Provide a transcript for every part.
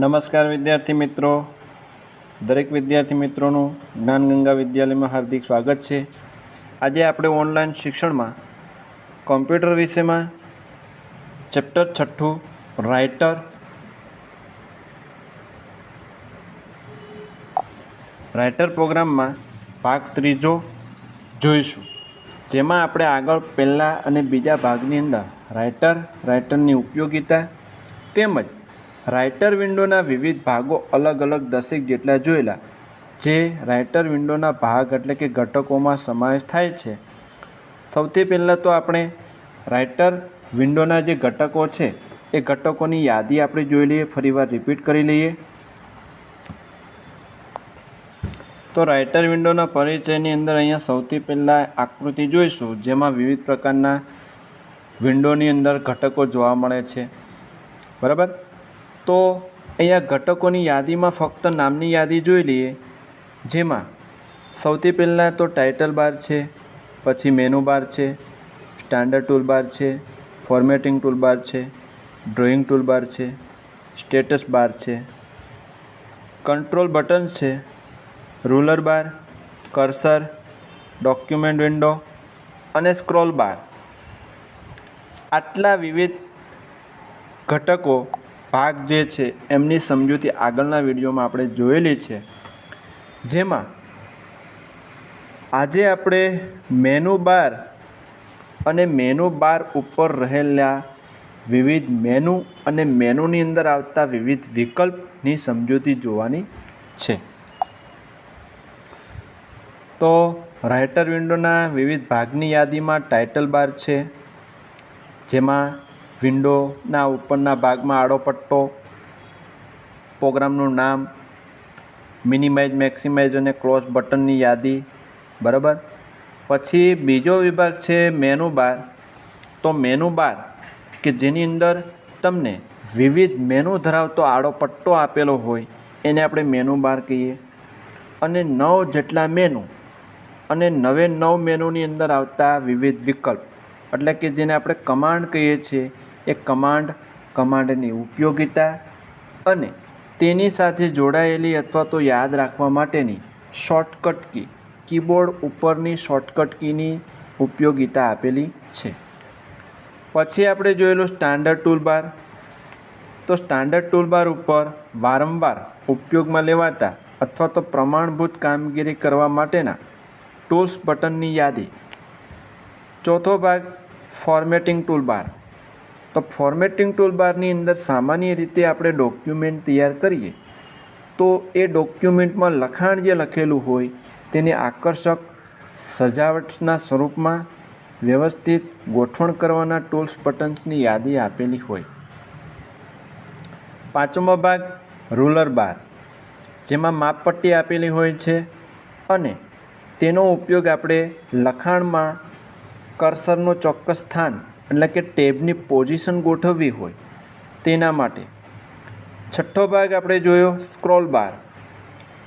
નમસ્કાર વિદ્યાર્થી મિત્રો. દરેક વિદ્યાર્થી મિત્રોનું જ્ઞાનગંગા વિદ્યાલયમાં હાર્દિક સ્વાગત છે. આજે આપણે ઓનલાઈન શિક્ષણમાં કોમ્પ્યુટર વિષયમાં ચેપ્ટર છઠ્ઠું રાઇટર રાઇટર પ્રોગ્રામમાં ભાગ ત્રીજો જોઈશું. જેમાં આપણે આગળ પહેલા અને બીજા ભાગની અંદર રાઇટર રાઇટરની ઉપયોગિતા તેમજ રાઇટર વિન્ડોના વિવિધ ભાગો અલગ અલગ દસેક જેટલા જોયેલા, જે રાઇટર વિન્ડોના ભાગ એટલે કે ઘટકોમાં સમાવેશ થાય છે. સૌથી પહેલાં તો આપણે રાઇટર વિન્ડોના જે ઘટકો છે, એ ઘટકોની યાદી આપણે જોઈ લઈએ, ફરીવાર રિપીટ કરી લઈએ. તો રાઇટર વિન્ડોના પરિચયની અંદર અહીંયા સૌથી પહેલાં આકૃતિ જોઈશું, જેમાં વિવિધ પ્રકારના વિન્ડોની અંદર ઘટકો જોવા મળે છે. બરાબર? તો અહીંયા ઘટકોની યાદીમાં ફક્ત નામની યાદી જોઈ લઈએ. જેમાં સૌથી પહેલાં તો ટાઇટલ બાર છે, પછી મેનુ બાર છે, સ્ટાન્ડર્ડ ટૂલ બાર છે, ફોર્મેટિંગ ટૂલ બાર છે, ડ્રોઈંગ ટૂલ બાર છે, સ્ટેટસ બાર છે, કંટ્રોલ બટન છે, ruler bar, cursor, document window અને સ્ક્રોલ બાર. આટલા વિવિધ ઘટકો ભાગ જે છે, એમની સમજૂતી આગળના વિડીયોમાં આપણે જોયેલી છે. જેમાં આજે આપણે મેનુ બાર અને મેનુ બાર ઉપર રહેલા વિવિધ મેનુ અને મેનુની અંદર આવતા વિવિધ વિકલ્પની સમજૂતી જોવાની છે. તો રાઇટર વિન્ડોના વિવિધ ભાગની યાદીમાં ટાઇટલ બાર છે, જેમાં વિન્ડોના ઉપરના ભાગમાં આડો પટ્ટો પ્રોગ્રામનું નામ, મિનિમાઇઝ, મેક્સિમાઇઝ અને ક્લોઝ બટનની યાદી, બરાબર? પછી બીજો વિભાગ છે મેનુ બાર. તો મેનુ બાર, કે જેની અંદર તમને વિવિધ મેનુ ધરાવતો આડો પટ્ટો આપેલો હોય, એને આપણે મેનુ બાર કહીએ. અને નવ જેટલા મેનુ, અને નવે નવ મેનુની અંદર આવતા વિવિધ વિકલ્પ. એટલે કે જેને આપણે કમાન્ડ કહીએ છીએ એ કમાન્ડ, કમાન્ડની ઉપયોગિતા અને તેની સાથે જોડાયેલી અથવા તો યાદ રાખવા માટેની શોર્ટકટ કી, કીબોર્ડ ઉપરની શોર્ટકટ કીની ઉપયોગિતા આપેલી છે. પછી આપણે જોયેલું સ્ટાન્ડર્ડ ટૂલબાર. તો સ્ટાન્ડર્ડ ટૂલબાર ઉપર વારંવાર ઉપયોગમાં લેવાતા અથવા તો પ્રમાણભૂત કામગીરી કરવા માટેના ટૂલ્સ બટનની યાદી. ચોથો ભાગ ફોર્મેટિંગ ટૂલબાર. તો ફોર્મેટિંગ ટૂલબારની અંદર સામાન્ય રીતે આપણે ડોક્યુમેન્ટ તૈયાર કરીએ. તો એ ડોક્યુમેન્ટમાં લખાણ જે લખેલું હોય, તેને આકર્ષક સજાવટના સ્વરૂપમાં વ્યવસ્થિત ગોઠવણ કરવાના ટૂલ્સ બટન્સની યાદી આપેલી હોય. પાંચમો ભાગ રૂલર બાર જેમાં માપપટ્ટી આપેલી હોય છે અને તેનો ઉપયોગ આપણે લખાણમાં કરસરનો ચોક્કસ સ્થાન એટલે કે ટેબની પોઝિશન ગોઠવવી હોય તેના માટે. છઠ્ઠો ભાગ આપણે જોયો સ્ક્રોલ બાર.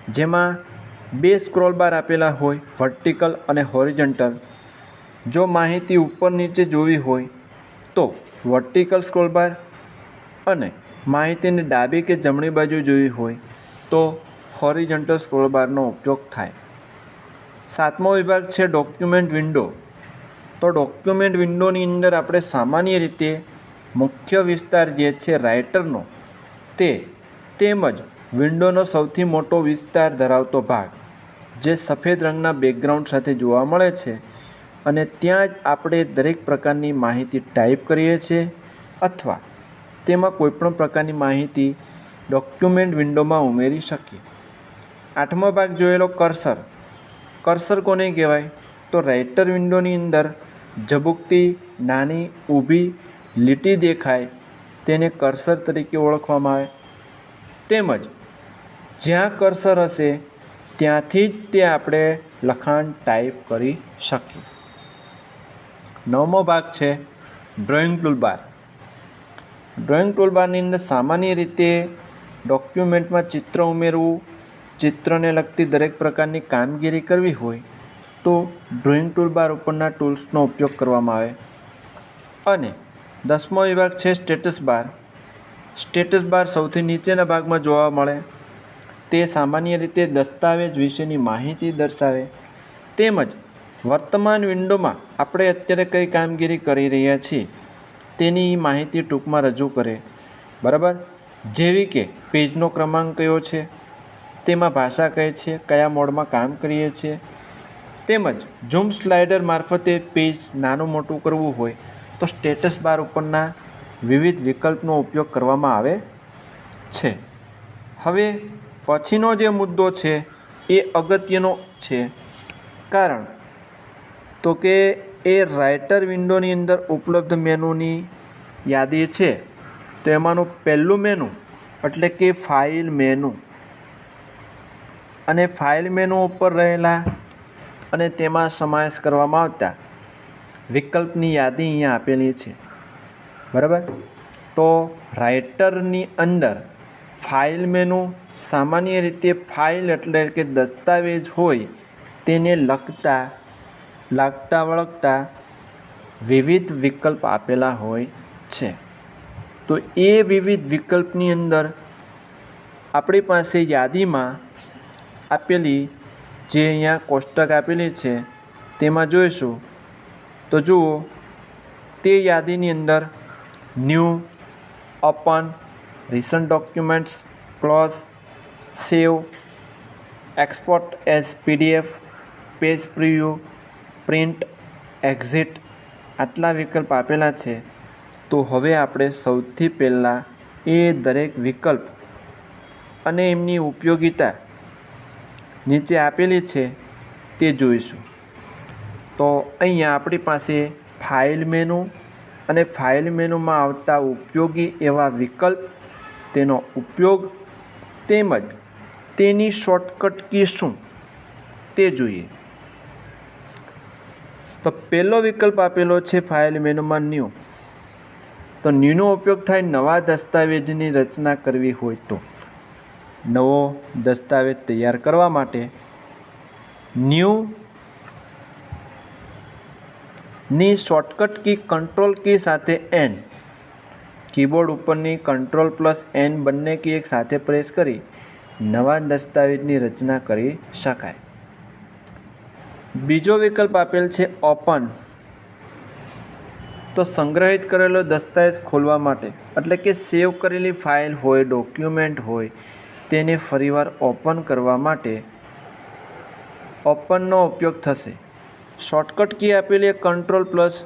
જેમાં બે સ્ક્રોલ બાર આપેલા હોય, વર્ટિકલ અને હોરિજન્ટલ. જો માહિતી ઉપર નીચે જોવી હોય તો વર્ટિકલ સ્ક્રોલ બાર અને માહિતીને ડાબી કે જમણી બાજુ જોવી હોય તો હોરિજન્ટલ સ્ક્રોલ બારનો ઉપયોગ થાય. સાતમો વિભાગ છે ડોક્યુમેન્ટ વિન્ડો. તો ડોક્યુમેન્ટ વિન્ડોની અંદર આપણે સામાન્ય રીતે મુખ્ય વિસ્તાર જે છે રાઇટરનો તે તેમજ વિન્ડોનો સૌથી મોટો વિસ્તાર ધરાવતો ભાગ, જે સફેદ રંગના બેકગ્રાઉન્ડ સાથે જોવા મળે છે અને ત્યાં જ આપણે દરેક પ્રકારની માહિતી ટાઈપ કરીએ છીએ અથવા તેમાં કોઈપણ પ્રકારની માહિતી ડોક્યુમેન્ટ વિન્ડોમાં ઉમેરી શકીએ. આઠમો ભાગ જોયેલો કર્સર કર્સર કોને કહેવાય? તો રાઇટર વિન્ડોની અંદર ઝબૂકતી નાની ઊભી લીટી દેખાય તેને કર્સર તરીકે ઓળખવામાં આવે. તેમજ જ્યાં કર્સર હશે, ત્યાંથી જ તે આપણે લખાણ ટાઈપ કરી શકીએ. નવમો ભાગ છે ડ્રોઈંગ ટૂલબાર. ડ્રોઈંગ ટૂલબારની અંદર સામાન્ય રીતે ડોક્યુમેન્ટમાં ચિત્ર ઉમેરવું, ચિત્રને લગતી દરેક પ્રકારની કામગીરી કરવી હોય તો ડ્રોઈંગ ટૂલબાર ઉપરના ટૂલ્સનો ઉપયોગ કરવામાં આવે. અને દસમો વિભાગ છે સ્ટેટસ બાર. સ્ટેટસ બાર સૌથી નીચેના ભાગમાં જોવા મળે. તે સામાન્ય રીતે દસ્તાવેજ વિશેની માહિતી દર્શાવે. તેમજ વર્તમાન વિન્ડોમાં આપણે અત્યારે કઈ કામગીરી કરી રહ્યા છીએ, તેની માહિતી ટૂંકમાં રજૂ કરે. બરાબર? જેવી કે પેજનો ક્રમાંક કયો છે, તેમાં ભાષા કઈ છે, કયા મોડમાં કામ કરીએ છીએ તેમજ ઝૂમ સ્લાઇડર મારફતે પેજ નાનું મોટું કરવું હોય તો સ્ટેટસ બાર ઉપરના વિવિધ વિકલ્પનો ઉપયોગ કરવામાં આવે છે. હવે પછીનો જે મુદ્દો છે એ અગત્યનો છે. કારણ તો કે એ રાઇટર વિન્ડોની અંદર ઉપલબ્ધ મેનુની યાદી છે. તો એમાંનું પહેલું મેનુ એટલે કે ફાઇલ મેનુ. અને ફાઇલ મેનુ ઉપર રહેલા અને તેમાં સમાવેશ કરવામાં આવતા વિકલ્પની યાદી અહીંયા આપેલી છે. બરાબર? તો રાઇટરની અંદર ફાઇલ મેનુ સામાન્ય રીતે ફાઇલ એટલે કે દસ્તાવેજ હોય તેને લખતા લાગતા વળગતા વિવિધ વિકલ્પ આપેલા હોય છે. તો એ વિવિધ વિકલ્પની અંદર આપણી પાસે યાદીમાં આપેલી જે અહીંયા કોષ્ટક આપેલી છે, તેમાં જોઈશું. તો જુઓ, તે યાદીની અંદર new open recent documents close save export as PDF page preview print exit આટલા વિકલ્પ આપેલા છે. તો હવે આપણે સૌથી પહેલાં એ દરેક વિકલ્પ અને એમની ઉપયોગિતા નીચે આપેલી છે તે જોઈશું. તો અહીંયા આપણી પાસે ફાઇલ મેનુ અને ફાઇલ મેનુમાં આવતા ઉપયોગી એવા વિકલ્પ, તેનો ઉપયોગ તેમજ તેની શોર્ટકટ કી શું તે જોઈએ. તો પહેલો વિકલ્પ આપેલો છે ફાઇલ મેનુમાં ન્યૂ. તો ન્યૂનો ઉપયોગ થાય નવા દસ્તાવેજની રચના કરવી હોય તો. નવો દસ્તાવેજ તૈયાર કરવા માટે ન્યૂ ની શોર્ટકટ કી કંટ્રોલ કી સાથે એન કીબોર્ડ ઉપરની કંટ્રોલ પ્લસ એન બંને કી એક સાથે પ્રેસ કરી નવા દસ્તાવેજની રચના કરી શકાય. બીજો વિકલ્પ આપેલ છે ઓપન. તો સંગ્રહિત કરેલો દસ્તાવેજ ખોલવા માટે, એટલે કે સેવ કરેલી ફાઇલ હોય, ડોક્યુમેન્ટ હોય તેને ફરીવાર ઓપન કરવા માટે ઓપનનો ઉપયોગ થશે. શોર્ટકટ કી આપેલી કંટ્રોલ પ્લસ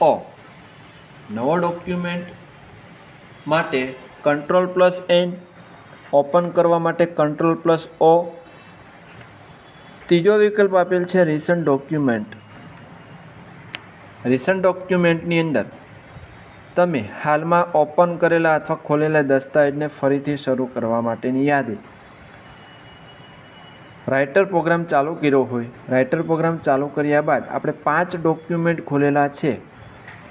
ઓ. નવો ડોક્યુમેન્ટ માટે કંટ્રોલ પ્લસ એન ઓપન કરવા માટે કંટ્રોલ પ્લસ ઓ. ત્રીજો વિકલ્પ આપેલ છે રિસન્ટ ડોક્યુમેન્ટ. રિસન્ટ ડોક્યુમેન્ટની અંદર તમે હાલમાં ઓપન કરેલા અથવા ખોલેલા દસ્તાવેજને ફરીથી શરૂ કરવા માટેની યાદી. રાઇટર પ્રોગ્રામ ચાલુ કર્યો હોય, રાઇટર પ્રોગ્રામ ચાલુ કર્યા બાદ આપણે પાંચ ડોક્યુમેન્ટ ખોલેલા છે,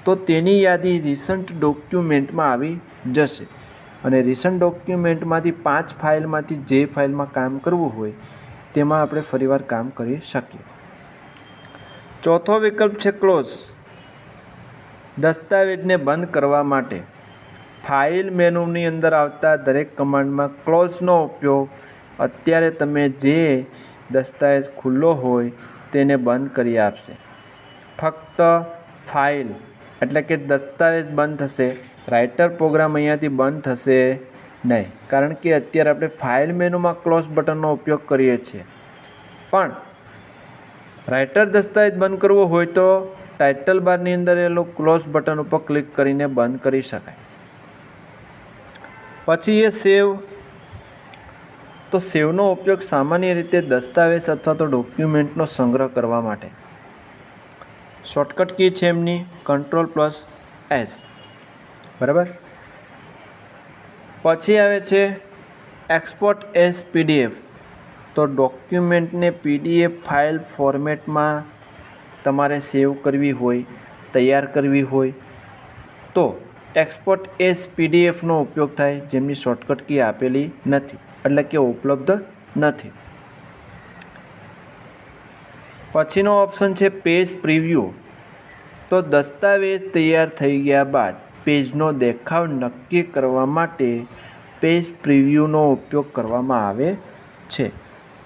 તો તેની યાદી રિસન્ટ ડોક્યુમેન્ટમાં આવી જશે. અને રિસન્ટ ડોક્યુમેન્ટમાંથી પાંચ ફાઇલમાંથી જે ફાઇલમાં કામ કરવું હોય, તેમાં આપણે ફરીવાર કામ કરી શકીએ. ચોથો વિકલ્પ છે ક્લોઝ દસ્તાવેજને બંધ કરવા માટે ફાઇલ મેનુની અંદર આવતા દરેક કમાન્ડમાં ક્લોઝનો ઉપયોગ. અત્યારે તમે જે દસ્તાવેજ ખુલ્લો હોય તેને બંધ કરી આપશે. ફક્ત ફાઇલ, એટલે કે દસ્તાવેજ બંધ થશે. રાઇટર પ્રોગ્રામ અહીંયાથી બંધ થશે નહીં, કારણ કે અત્યારે આપણે ફાઇલ મેનુમાં ક્લોઝ બટનનો ઉપયોગ કરીએ છીએ. પણ રાઇટર દસ્તાવેજ બંધ કરવો હોય તો ટાઇટલ બારની અંદર એલો ક્લોઝ બટન ઉપર ક્લિક કરીને બંધ કરી શકાય. પછી એ સેવ તો સેવનો ઉપયોગ સામાન્ય રીતે દસ્તાવેજ અથવા તો ડોક્યુમેન્ટનો સંગ્રહ કરવા માટે. શોર્ટકટ કી છે એમની કંટ્રોલ પ્લસ એસ બરાબર? પછી આવે છે એક્સપોર્ટ એસ પીડીએફ તો ડોક્યુમેન્ટને પીડીએફ ફાઇલ ફોર્મેટમાં તમારે સેવ કરવી હોય, તૈયાર કરવી હોય, તો એક્સપોર્ટ એસ પીડીએફનો ઉપયોગ થાય જેમની શોર્ટકટ કી આપેલી નથી, એટલે કે ઉપલબ્ધ નથી. પછીનો ઓપ્શન છે પેજ પ્રિવ્યૂ તો દસ્તાવેજ તૈયાર થઈ ગયા બાદ પેજનો દેખાવ નક્કી કરવા માટે પેજ પ્રિવ્યૂનો ઉપયોગ કરવામાં આવે છે.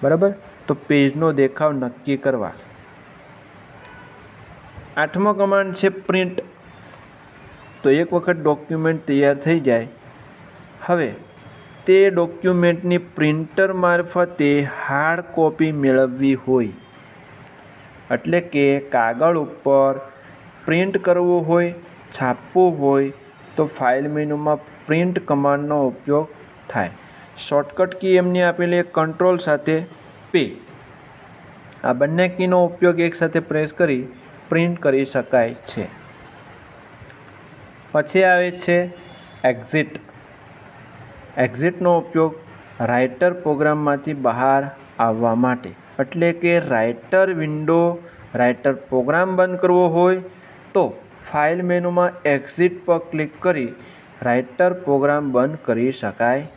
બરાબર? તો પેજનો દેખાવ નક્કી કરવા. આઠમો કમાન્ડ છે પ્રિન્ટ તો એક વખત ડોક્યુમેન્ટ તૈયાર થઈ જાય. હવે, તે ડોક્યુમેન્ટની પ્રિન્ટર મારફતે હાર્ડ કોપી મેળવવી હોય. એટલે કે કાગળ ઉપર પ્રિન્ટ કરવું હોય, છાપવું હોય, તો ફાઇલ મેનુમાં પ્રિન્ટ કમાન્ડનો ઉપયોગ થાય. શોર્ટકટ કી એમની આપેલી કંટ્રોલ સાથે પે આ બંને કીનો ઉપયોગ એકસાથે પ્રેસ કરી પ્રિન્ટ કરી શકાય છે. પછી આવે છે એક્ઝિટ. એક્ઝિટનો ઉપયોગ રાઇટર પ્રોગ્રામમાંથી બહાર આવવા માટે, એટલે કે રાઇટર વિન્ડો, રાઇટર પ્રોગ્રામ બંધ કરવો હોય તો ફાઇલ મેનુમાં એક્ઝિટ પર ક્લિક કરી રાઇટર પ્રોગ્રામ બંધ કરી શકાય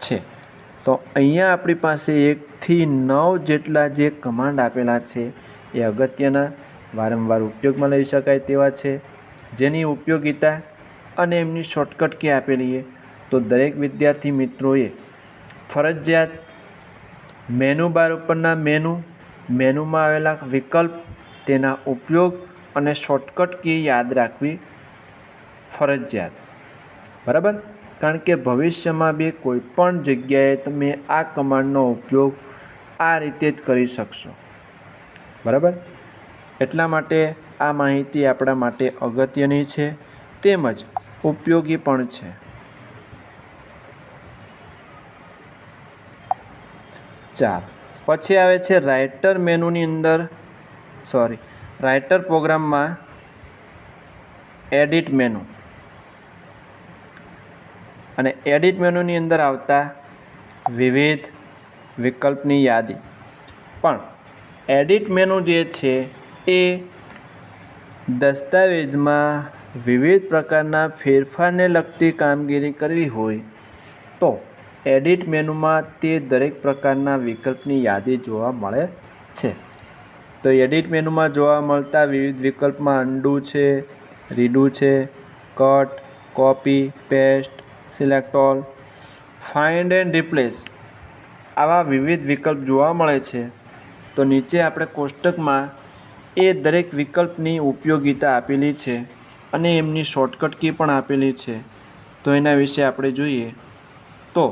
છે. તો અહીંયા આપણી પાસે એકથી નવ જેટલા જે કમાન્ડ આપેલા છે એ અગત્યના વારંવાર ઉપયોગમાં લઈ શકાય તેવા છે. જેની ઉપયોગિતા અને એમની શોર્ટકટ કી આપેલી તો દરેક વિદ્યાર્થી મિત્રોએ ફરજિયાત મેનુ બાર ઉપરના મેનુ મેનુમાં આવેલા વિકલ્પ, તેના ઉપયોગ અને શોર્ટકટ કી યાદ રાખવી ફરજિયાત. બરાબર? કારણ કે ભવિષ્યમાં બી કોઈ પણ જગ્યાએ તમે આ કમાન્ડનો ઉપયોગ આ રીતે જ કરી શકશો. બરાબર? એટલા માટે આ માહિતી આપણા માટે અગત્યની છે, તેમજ ઉપયોગી પણ છે. ચાર પછી આવે છે રાઇટર મેનુની અંદર સોરી રાઇટર પ્રોગ્રામમાં એડિટ મેનુ. અને એડિટ મેનુની અંદર આવતા વિવિધ વિકલ્પની યાદી. પણ, એડિટ મેનુ જે છે એ દસ્તાવેજમાં વિવિધ પ્રકારના ફેરફારને લગતી કામગીરી કરવી હોય તો એડિટ મેનુમાં તે દરેક પ્રકારના વિકલ્પની યાદી જોવા મળે છે. તો એડિટ મેનુમાં જોવા મળતા વિવિધ વિકલ્પમાં અન્ડુ છે રીડુ છે cut copy paste select all find and replace આવા વિવિધ વિકલ્પ જોવા મળે છે. તો નીચે આપણે કોષ્ટકમાં એ દરેક વિકલ્પની ઉપયોગિતા આપેલી છે અને એમની શોર્ટકટ કી પણ આપેલી છે. તો એના વિશે આપણે જોઈએ. તો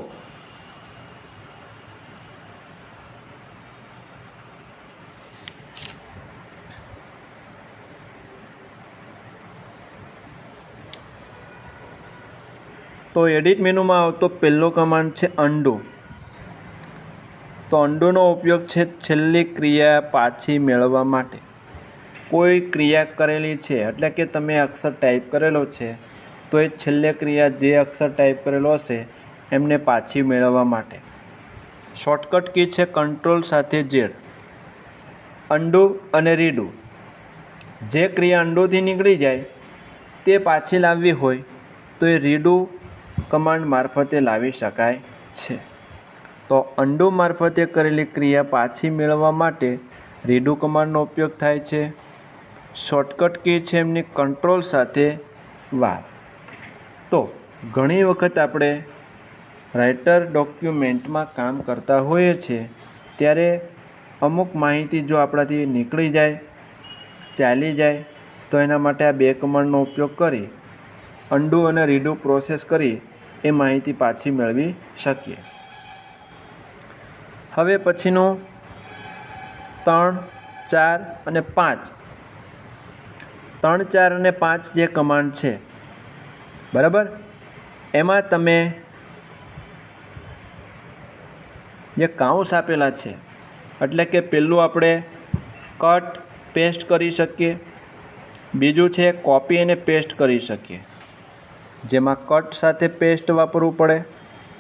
તો એડિટ મેનુમાં આવતો પહેલો કમાન્ડ છે અંડો તો અંડોનો ઉપયોગ છે છેલ્લી ક્રિયા પાછી મેળવવા માટે. કોઈ ક્રિયા કરેલી છે? એટલે કે તમે અક્ષર ટાઈપ કરેલો છે, તો એ છેલ્લે ક્રિયા જે અક્ષર ટાઈપ કરેલો હશે, એમને પાછી મેળવવા માટે. શોર્ટકટ કી છે કંટ્રોલ સાથે ઝેડ અન્ડુ અને રીડુ જે ક્રિયા અંડોથી નીકળી જાય, તે પાછી લાવવી હોય, તો એ રીડુ કમાન્ડ મારફતે લાવી શકાય છે. તો અંડુ મારફતે કરેલી ક્રિયા પાછી મેળવવા માટે રીડુ કમાન્ડનો ઉપયોગ થાય છે. શોર્ટકટ કી છે એમની કંટ્રોલ સાથે વાર. તો ઘણી વખત આપણે રાઇટર ડોક્યુમેન્ટમાં કામ કરતા હોઈએ છીએ, ત્યારે અમુક માહિતી જો આપણાથી નીકળી જાય, ચાલી જાય, તો એના માટે આ બે કમાન્ડનો ઉપયોગ કરી અંડુ અને રીડુ પ્રોસેસ કરી એ માહિતી પાછી મેળવી શકીએ. હવે પછીનો ત્રણ, ચાર અને પાંચ ત્રણ ચાર અને પાંચ જે કમાન્ડ છે. બરાબર? એમાં તમે જે કાઉન્સ આપેલા છે, એટલે કે પહેલું આપણે કટ, પેસ્ટ કરી શકીએ. બીજું છે કોપી અને પેસ્ટ કરી શકીએ. જેમાં કટ સાથે પેસ્ટ વાપરવું પડે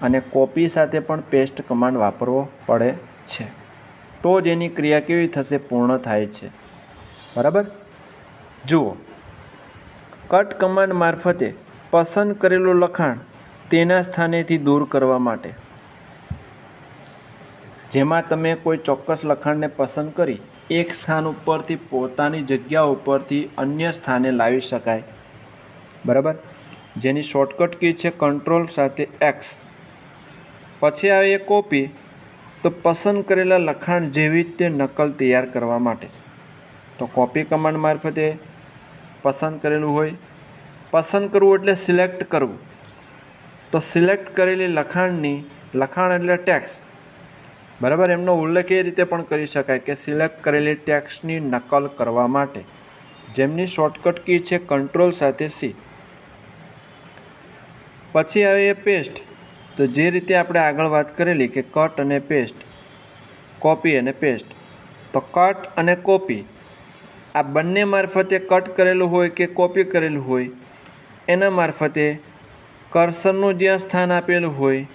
અને કોપી સાથે પણ પેસ્ટ કમાન્ડ વાપરવો પડે છે. તો જ એની ક્રિયા કેવી થશે? પૂર્ણ થાય છે. બરાબર? જુઓ, કટ કમાન્ડ મારફતે પસંદ કરેલું લખાણ તેના સ્થાનેથી દૂર કરવા માટે. જેમાં તમે કોઈ ચોક્કસ લખાણને પસંદ કરી એક સ્થાન ઉપરથી પોતાની જગ્યા ઉપરથી અન્ય સ્થાને લાવી શકાય. બરાબર? જેની શોર્ટકટ કી છે કંટ્રોલ સાથે એક્સ પછી આવે કોપી તો પસંદ કરેલા લખાણ જેવી જ તે નકલ તૈયાર કરવા માટે. તો કોપી કમાન્ડ મારફતે પસંદ કરેલું હોય. પસંદ કરવું એટલે સિલેક્ટ કરવું. તો સિલેક્ટ કરેલી લખાણની, લખાણ એટલે ટેક્સ બરાબર? એમનો ઉલ્લેખ એ રીતે પણ કરી શકાય કે સિલેક્ટ કરેલી ટેક્સની નકલ કરવા માટે. જેમની શોર્ટકટ કી છે કંટ્રોલ સાથે સી પછી આવે એ પેસ્ટ તો જે રીતે આપણે આગળ વાત કરેલી કે કટ અને પેસ્ટ કોપી અને પેસ્ટ તો કટ અને કોપી આ બંને મારફતે કટ કરેલું હોય કે કોપી કરેલું હોય, એના મારફતે કર્સરનું જ્યાં સ્થાન આપેલું હોય,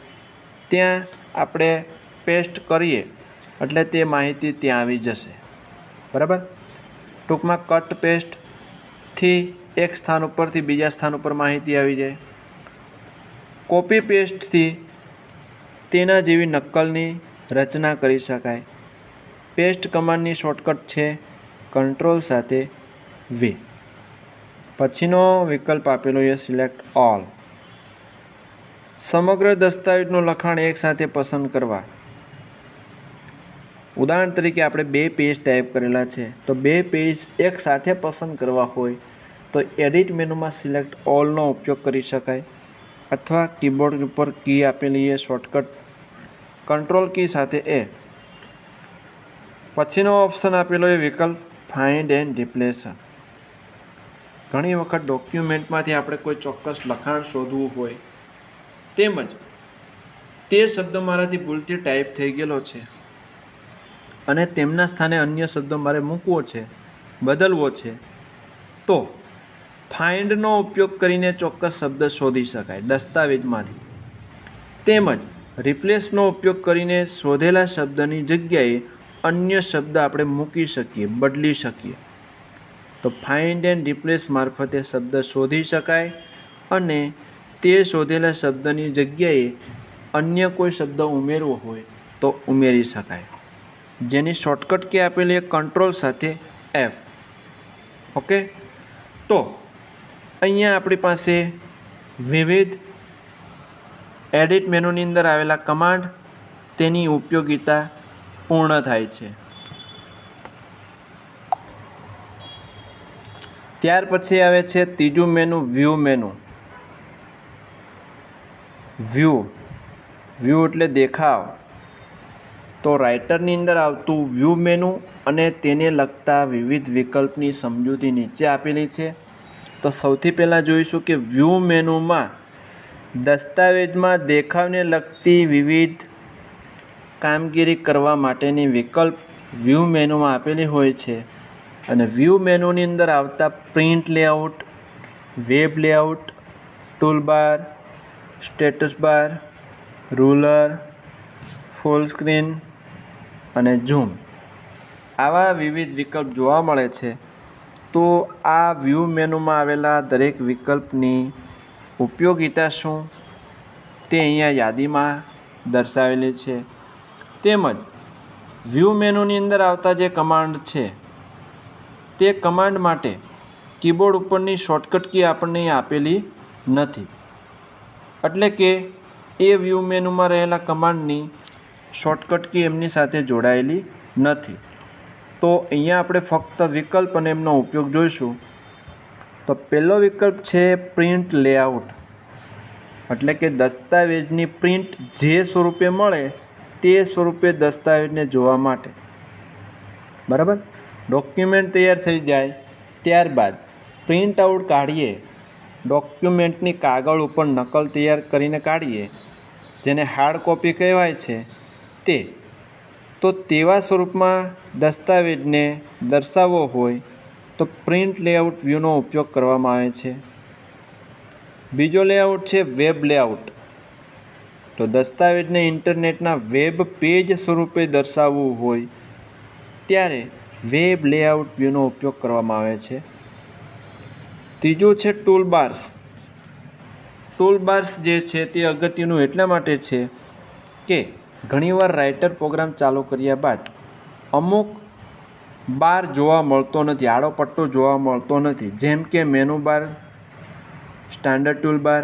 ત્યાં આપણે પેસ્ટ કરીએ, એટલે તે માહિતી ત્યાં આવી જશે. બરાબર? ટૂંકમાં કટ પેસ્ટથી એક સ્થાન ઉપરથી બીજા સ્થાન ઉપર માહિતી આવી જાય. કોપી પેસ્ટથી તેના જેવી નક્કલની રચના કરી શકાય. પેસ્ટ કમાન્ડની શોર્ટકટ છે. કંટ્રોલ સાથે વી પછીનો વિકલ્પ આપેલો છે સિલેક્ટ ઓલ સમગ્ર દસ્તાવેજનું લખાણ એકસાથે પસંદ કરવા. ઉદાહરણ તરીકે આપણે બે પેજ ટાઈપ કરેલા છે, તો બે પેજ એક સાથે પસંદ કરવા હોય, તો એડિટ મેનુમાં સિલેક્ટ ઓલનો ઉપયોગ કરી શકાય, અથવા કીબોર્ડ ઉપર કી આપેલી એ શોર્ટકટ કંટ્રોલ કી સાથે એ પછીનો ઓપ્શન આપેલો એ વિકલ્પ ફાઇન્ડ એન્ડ રિપ્લેસ ઘણી વખત ડોક્યુમેન્ટમાંથી આપણે કોઈ ચોક્કસ લખાણ શોધવું હોય, તેમજ તે શબ્દ મારાથી ભૂલથી ટાઈપ થઈ ગયેલો છે અને તેમના સ્થાને અન્ય શબ્દ મારે મૂકવો છે, બદલવો છે, તો ફાઇન્ડનો ઉપયોગ કરીને ચોક્કસ શબ્દ શોધી શકાય દસ્તાવેજમાંથી. તેમજ રિપ્લેસનો ઉપયોગ કરીને શોધેલા શબ્દની જગ્યાએ અન્ય શબ્દ આપણે મૂકી શકીએ, બદલી શકીએ. તો ફાઇન્ડ એન્ડ રિપ્લેસ મારફતે શબ્દ શોધી શકાય અને તે શોધેલા શબ્દની જગ્યાએ અન્ય કોઈ શબ્દ ઉમેરવો હોય તો ઉમેરી શકાય. જેની શોર્ટકટ કે આપેલી કંટ્રોલ સાથે એફ ઓકે તો અહીંયા આપણી પાસે વિવિધ એડિટ મેનુની અંદર આવેલા કમાન્ડ તેની ઉપયોગિતા પૂર્ણ થાય છે. ત્યાર પછી આવે છે ત્રીજું menu view menu view view એટલે દેખાવ. તો રાઇટરની અંદર આવતું વ્યૂ મેનુ અને તેને લગતા વિવિધ વિકલ્પની સમજૂતી નીચે આપેલી છે. તો સૌથી પહેલાં જોઈશું કે વ્યૂ મેનુમાં દસ્તાવેજમાં દેખાવને લગતી વિવિધ કામગીરી કરવા માટેની વિકલ્પ વ્યૂ મેનુમાં આપેલી હોય છે. અને વ્યૂ મેનુની અંદર આવતા print layout, web layout, toolbar, status bar, ruler, full screen અને ઝૂમ. આવા વિવિધ વિકલ્પ જોવા મળે છે. તો આ વ્યૂ મેનુમાં આવેલા દરેક વિકલ્પની ઉપયોગિતા શું તે અહીંયા યાદીમાં દર્શાવેલી છે. તેમજ વ્યૂ મેનુની અંદર આવતા જે કમાન્ડ છે, તે કમાન્ડ માટે કીબોર્ડ ઉપરની શોર્ટકટ કી આપણને આપેલી નથી. એટલે કે એ વ્યૂ મેનુમાં રહેલા કમાન્ડની શોર્ટકટ કી એમની સાથે જોડાયેલી નથી. તો અહીંયા આપણે ફક્ત વિકલ્પ અને એમનો ઉપયોગ જોઈશું. તો પહેલો વિકલ્પ છે પ્રિન્ટ લેઆઉટ. એટલે કે દસ્તાવેજની પ્રિન્ટ જે સ્વરૂપે મળે તે સ્વરૂપે દસ્તાવેજને જોવા માટે. બરાબર? ડોક્યુમેન્ટ તૈયાર થઈ જાય ત્યારબાદ પ્રિન્ટ આઉટ કાઢીએ. ડોક્યુમેન્ટની કાગળ ઉપર નકલ તૈયાર કરીને કાઢીએ. જેને હાર્ડ કોપી કહેવાય છે. તે. તો તેવા સ્વરૂપમાં દસ્તાવેજને દર્શાવવો હોય તો પ્રિન્ટ લેઆઉટ વ્યૂનો ઉપયોગ કરવામાં આવે છે. બીજો લેઆઉટ છે વેબ લેઆઉટ તો દસ્તાવેજને ઇન્ટરનેટના વેબ પેજ સ્વરૂપે દર્શાવવું હોય, ત્યારે વેબ લેઆઉટ વ્યૂનો ઉપયોગ કરવામાં આવે છે. ત્રીજું છે ટૂલબાર્સ. ટૂલબાર્સ જે છે તે અગત્યનું એટલા માટે છે કે ઘણીવાર રાઇટર પ્રોગ્રામ ચાલુ કર્યા બાદ અમુક બાર જોવા મળતો નથી, આડો પટ્ટો જોવા મળતો નથી. જેમ કે menu bar, standard toolbar,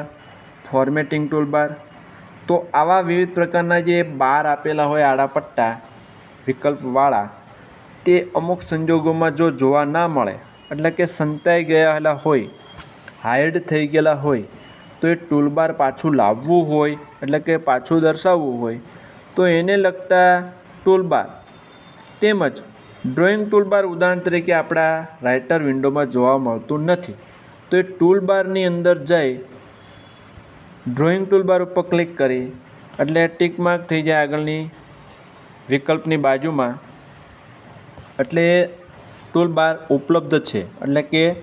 formatting toolbar તો આવા વિવિધ પ્રકારના જે બાર આપેલા હોય આડા પટ્ટા વિકલ્પવાળા, તે અમુક સંજોગોમાં જો જોવા ના મળે, એટલે કે સંતાઈ ગયેલા હોય હાઈડ થઈ ગયેલા હોય, તો એ ટૂલબાર પાછું લાવવું હોય, એટલે કે પાછું દર્શાવવું હોય, તો એને લગતા ટૂલબાર. તેમજ ડ્રોઈંગ ટૂલબાર ઉદાહરણ તરીકે આપણા રાઇટર વિન્ડોમાં જોવા મળતું નથી. તો એ ટૂલબારની અંદર જઈ ડ્રોઈંગ ટૂલબાર ઉપર ક્લિક કરી એટલે ટીક માર્ક થઈ જાય આગળની વિકલ્પની બાજુમાં. એટલે ટૂલબાર ઉપલબ્ધ છે. એટલે કે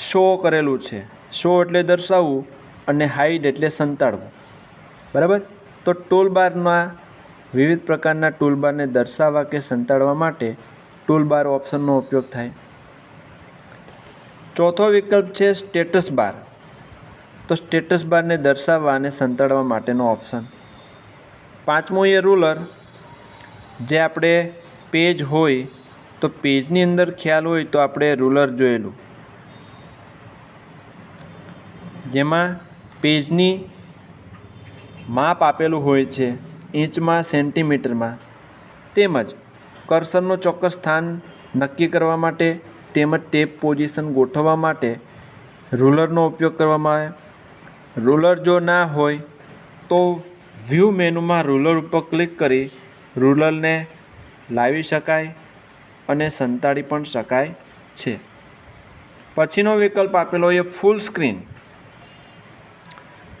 શો કરેલું છે. શો એટલે દર્શાવવું અને હાઈડ એટલે સંતાડવું. બરાબર? તો ટૂલબારના વિવિધ પ્રકારના ટૂલબારને દર્શાવવા કે સંતાડવા માટે ટૂલબાર ઓપ્શનનો ઉપયોગ થાય. ચોથો વિકલ્પ છે સ્ટેટસ બાર તો સ્ટેટસ બારને દર્શાવવા અને સંતાડવા માટેનો ઓપ્શન. પાંચમો એ રૂલર. જે આપણે પેજ હોય તો પેજની અંદર ખ્યાલ હોય તો આપણે રૂલર જોયેલું. જેમાં પેજની માપ આપેલું હોય છે ઇંચમાં, સેન્ટીમીટરમાં. તેમજ કર્સરનો ચોક્કસ સ્થાન નક્કી કરવા માટે તેમજ ટેપ પોઝિશન ગોઠવવા માટે રૂલરનો ઉપયોગ કરવામાં આવે રૂલર જો ના હોય, તો વ્યૂ મેનુમાં રૂલર ઉપર ક્લિક કરી રૂલરને લાવી શકાય અને સંતાડી પણ શકાય છે. પછીનો વિકલ્પ આપેલો એ ફૂલ સ્ક્રીન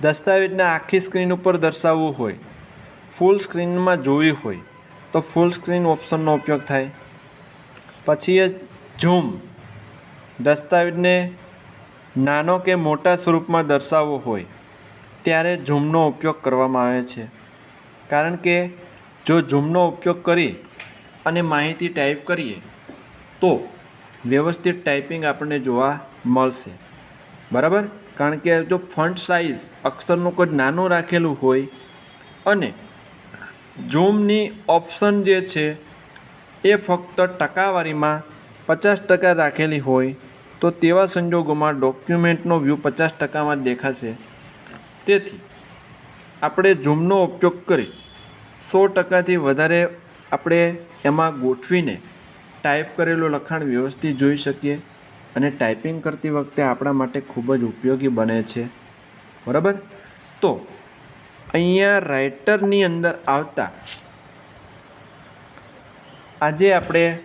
દસ્તાવેજને આખી સ્ક્રીન ઉપર દર્શાવવું હોય ફૂલ સ્ક્રીનમાં જોવી હોય, તો ફૂલ સ્ક્રીન ઓપ્શનનો ઉપયોગ થાય. પછી એ ઝૂમ દસ્તાવેજને નાનો કે મોટા સ્વરૂપમાં દર્શાવવો હોય, ત્યારે ઝૂમનો ઉપયોગ કરવામાં આવે છે. કારણ કે, જો ઝૂમનો ઉપયોગ કરી અને માહિતી ટાઈપ કરીએ, તો વ્યવસ્થિત ટાઈપિંગ આપણને જોવા મળશે. બરાબર? કારણ કે જો ફન્ટ સાઇઝ અક્ષરનું કોઈ નાનું રાખેલું હોય અને ઝૂમની ઓપ્શન જે છે, એ ફક્ત ટકાવારીમાં પચાસ ટકા રાખેલી હોય તો તેવા સંજોગોમાં ડોક્યુમેન્ટનો વ્યૂ પચાસ ટકામાં દેખાશે. તેથી, આપણે ઝૂમનો ઉપયોગ કરી સો ટકાથી વધારે આપણે એમાં ગોઠવીને ટાઈપ કરેલું લખાણ વ્યવસ્થિત જોઈ શકીએ અને ટાઈપિંગ કરતી વખતે આપણા માટે ખૂબ જ ઉપયોગી બને છે. બરાબર? તો, અહીંયા રાઇટરની અંદર આવતા આજે આપણે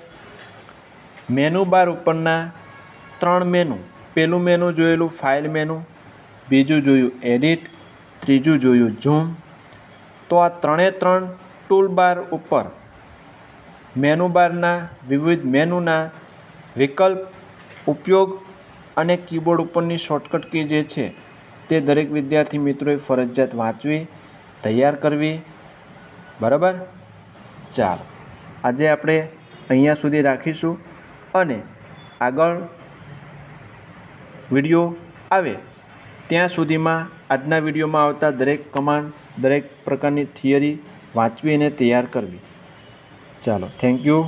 મેનુ બાર ઉપરના ત્રણ મેનુ પહેલું મેનુ જોયેલું ફાઇલ મેનુ બીજું જોયું એડિટ ત્રીજું જોયું ઝૂમ તો આ ત્રણે ત્રણ ટૂલ બાર ઉપર મેનુ બારના વિવિધ મેનુના વિકલ્પ, ઉપયોગ અને કીબોર્ડ ઉપરની શોર્ટકટ કી જે છે તે દરેક વિદ્યાર્થી મિત્રોએ ફરજિયાત વાંચવી, તૈયાર કરવી. બરાબર? ચાલો. આજે આપણે અહીંયા સુધી રાખીશું અને આગળ વીડિયો આવે. ત્યાં સુધીમાં આજના વિડીયોમાં આવતા દરેક કમાન્ડ, દરેક પ્રકારની થિયરી વાંચવી અને તૈયાર કરવી. ચાલો, થેન્ક યુ.